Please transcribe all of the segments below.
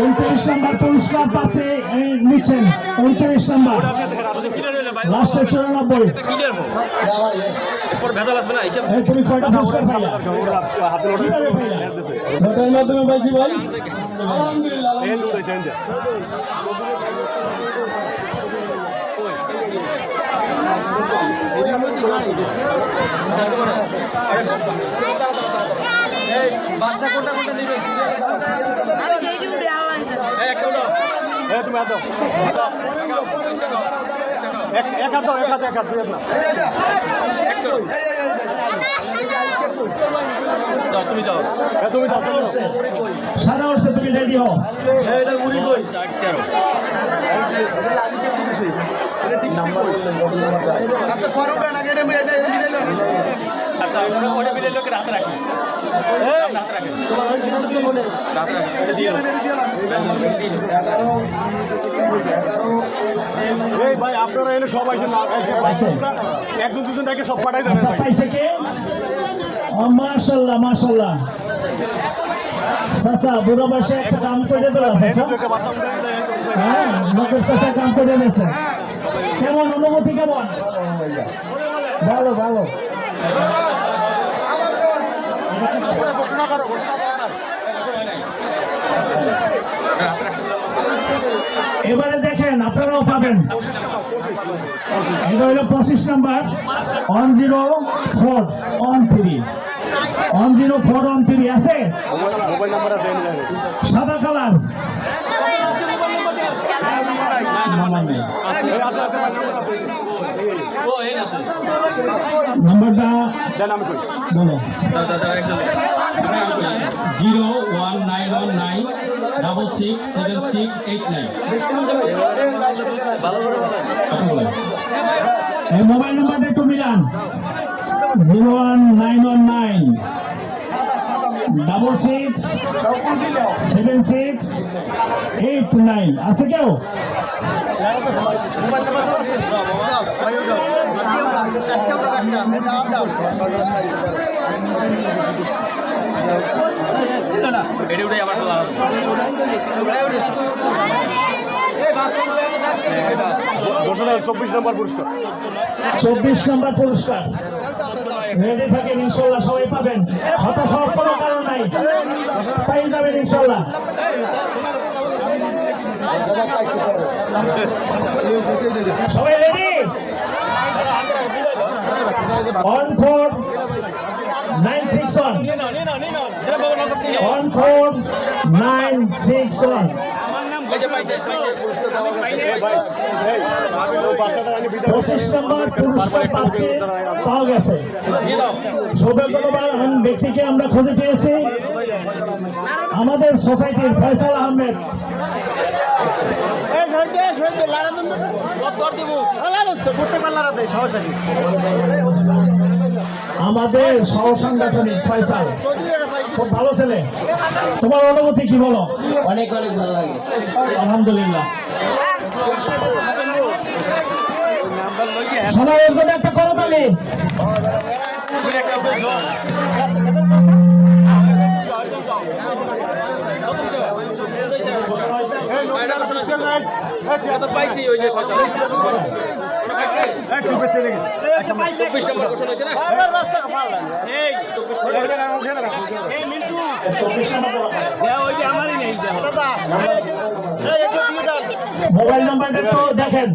উনত্রিশ নাম্বার পুরস্কার পাতে নিচ্ছেন উনত্রিশ নাম্বার। লাস্টে চুরানব্বই। তুমি কয়টা পুরস্কার পাইলা মাধ্যমে পাইছি ভাই বাচ্চা কোনটা কোনটা এক হাত এক হাত এক হাত দুই তুমি যাও তুমি যাও। সাদা হচ্ছে তুমি রেডি হও আচ্ছা ওটা ওটা মিলে লোকের হাতে রাখি আপনার হাতে রাখেন হাতে রাখেন এটা এই ভাই। আপনারা এনে সব আইসেন একজন দুজন থেকে? সব পাঠাই দেবেন মাশাল্লাহ মাশাল্লাহ। চাচা বুড়ো বয়সে একটা কাম করে গেলে, হ্যাঁ চাচা কাম করে দিয়েছে। কেমন? অনুভূতি কেমন? ভালো ভালো। এবারে দেখেন আপনারাও পাবেন। এটা হলো পঁচিশ number one zero four one three. One zero four one three আছে। সাদা কালার। এই আছে নাম্বারটা বলো। Zero one nine one nine double six seven six eight nine. Mobile নাম্বারটা একটু Milan. Zero one nine one nine. Double six seven six eight nine আছে কেউ এটি উঠে চব্বিশ নম্বর পুরস্কার চব্বিশ নম্বর পুরস্কার। রেডি থাকেন, ইনশাল্লাহ সবাই পাবেন। হতাশ হওয়ার কোনো কারণ নাই। পাই যাবেন, ইনশাল্লাহ। সবাই ready? One four nine six one four nine six one. পঁচিশ নম্বর পুরস্কার প্রাপ্তি পাওয়া গেছে। সৌভাগ্যবান ব্যক্তিকে আমরা খুঁজে পেয়েছি। আমাদের সোসাইটির ফয়সাল আহমেদ। আমাদের সহ সাংগঠনিক ফয়সাল খুব ভালো ছেলে। তোমার অনুভূতি কি বলো? অনেক অনেক ভালো লাগে। আলহামদুলিল্লাহ। সবাই জন্য একটা করতালি এটা তো পাইছি ওই যে চব্বিশ নম্বর কোশ্চেন হয়েছে না মোবাইল নাম্বারটা তো দেখেন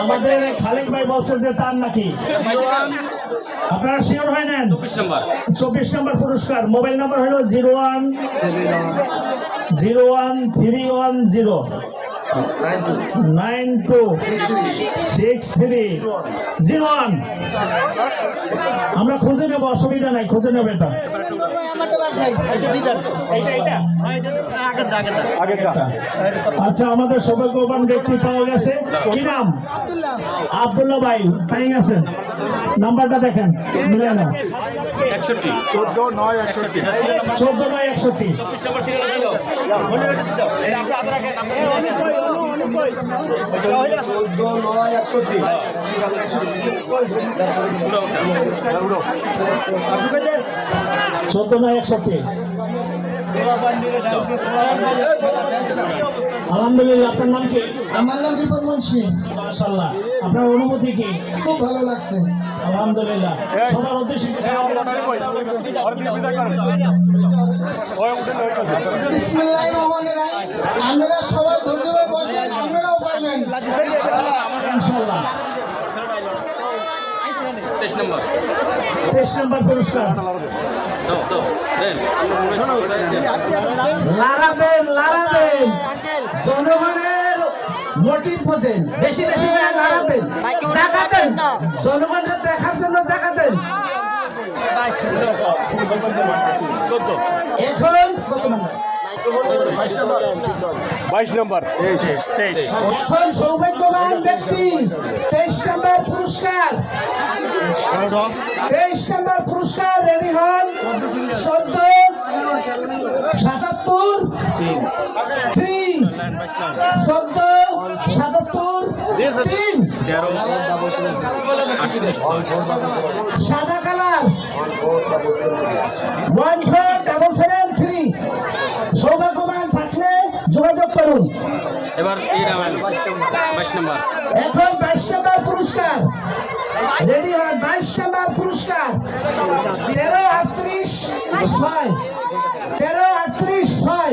আমাদের খালেক ভাই বলছে যে তার নাকি আপনারা শিওর হয়ে নেন চব্বিশ নম্বর চব্বিশ নম্বর পুরস্কার মোবাইল নাম্বার হলো zero one zero one three one zero nine two six three zero one. আমরা খুঁজে নেব অসুবিধা নাই খুঁজে নেব এটা আচ্ছা আমাদের সৌভাগ্যবান ব্যক্তি পাওয়া গেছে। কি নাম? আবদুল্লাহ ভাই পাই গেছেন নাম্বারটা দেখেন মিলে না একষট্টি। চোদ্দ নয় একষট্টি। চোদ্দ নয় একষট্টি। চোদ্দ নয় একষট্টি। চোদ্দ নয় একষট্টি। আলহামদুলিল্লাহ আপনার নাম কি? আমার নাম দীপক মুন্সি মাশাল্লাহ আপনার অনুভূতি কি? খুব ভালো লাগছে। আলহামদুলিল্লাহ। সবার উদ্দেশ্যে বিসমিল্লাহির রহমানির রহিম। আপনারা সবাই ধৈর্য ধরে বসেন আপনারাও পাইবেন ইনশাল্লাহ তেইশ নম্বর। তেইশ নম্বর পুরস্কার। দাও দাও দেন। লারাবেন লারাবেন জনগণের মোটিভ বোঝেন বেশি বেশি করে লারাবেন জাগাতেন জনগণের দেখার জন্য জাগাতেন এখন কত নম্বর? বাইশ নম্বর। এখন সৌভাগ্যবান ব্যক্তি তেইশ নম্বর পুরস্কার। তেইশ নম্বর পুরস্কার রেডি হন চোদ্দ সাতাত্তর তিন সাতাত্তর তিন। সাদা colour. One four double seven three সৌভাগ্যবান থাকলে যোগাযোগ করুন। এবার বাইশ নম্বর। এখন বাইশ নম্বর পুরস্কার। রেডি হন বাইশ নম্বর পুরস্কার। তেরো আটত্রিশ ছয় তেরো আটত্রিশ ছয়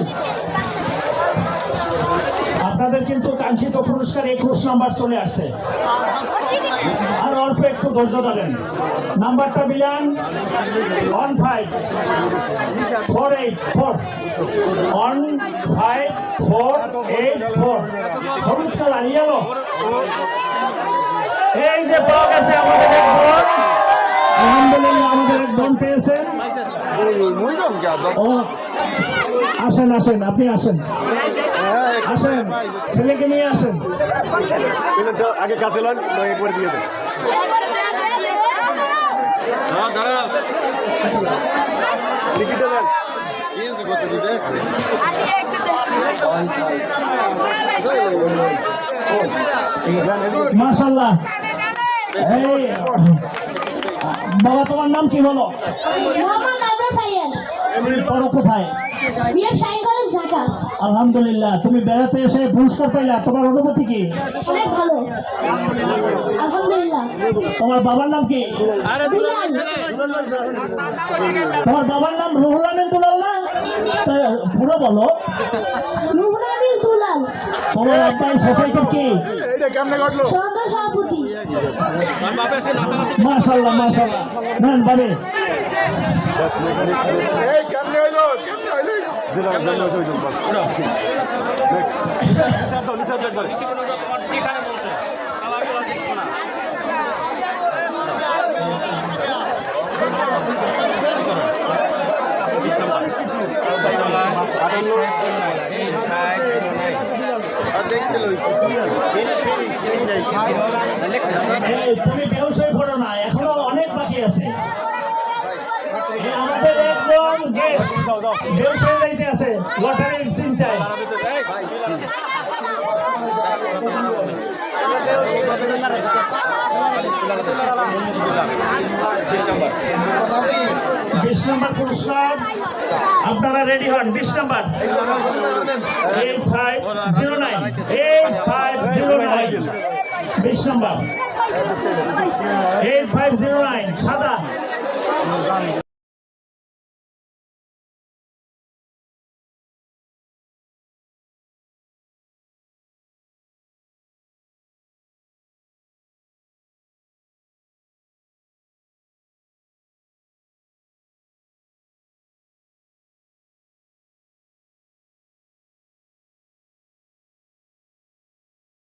শহীদমান আপনাদের কিন্তু কাঙ্ক্ষিত পুরস্কার একুশ নাম্বার চলে আসছে। আর অল্প একটু ধৈর্য ধরেন। নাম্বারটা বিলান one five. Four eight four. One five four eight four. হলুদ কালার ইয়েলো এই যে পাওয়া গেছে আমাদের এক বোন আলহামদুলিল্লাহ আমাদের এক বোন পেয়েছেন ও আসেন আসেন আপনি আসেন। আসেন ছেলেকে নিয়ে আসেন। আগে কাছে লন নয় একবার দিয়ে দেন। হ্যাঁ মাশাল্লাহ বাবা তোমার নাম কি বলো? মোহাম্মদ আবরার ফাইয়াজ। পড়ো কোথায়? আলহামদুলিল্লাহ তুমি বেড়াতে এসে পুরস্কার পাইলা তোমার অনুভূতি কি? অনেক তোমার বাবার নাম কি? তোমার বাবার নাম রুহুল আমিন দুলাল না? পুরো বলো। তোমার আব্বাই সোসাইটির কি? মাশাল্লাহ মাশাল্লাহ বাড়ি যেটা হইল? নেক্সট নিচে দাও নিচে দাও একবার তোমার যেখানে বলছে কালারগুলো দেখব না এই, তুমি বেউস হয়ে পড়ো না এখনও অনেক বাকি আছে এই আমাদের একজন গেস্ট বেউস হয়ে যাইতে আছে লটারির চিন্তায়। বিশ নম্বর পুরস্কার। আপনারা রেডি হন, বিশ নম্বর। Five zero nine eight five zero বিশ number eight five zero nine, সাদা।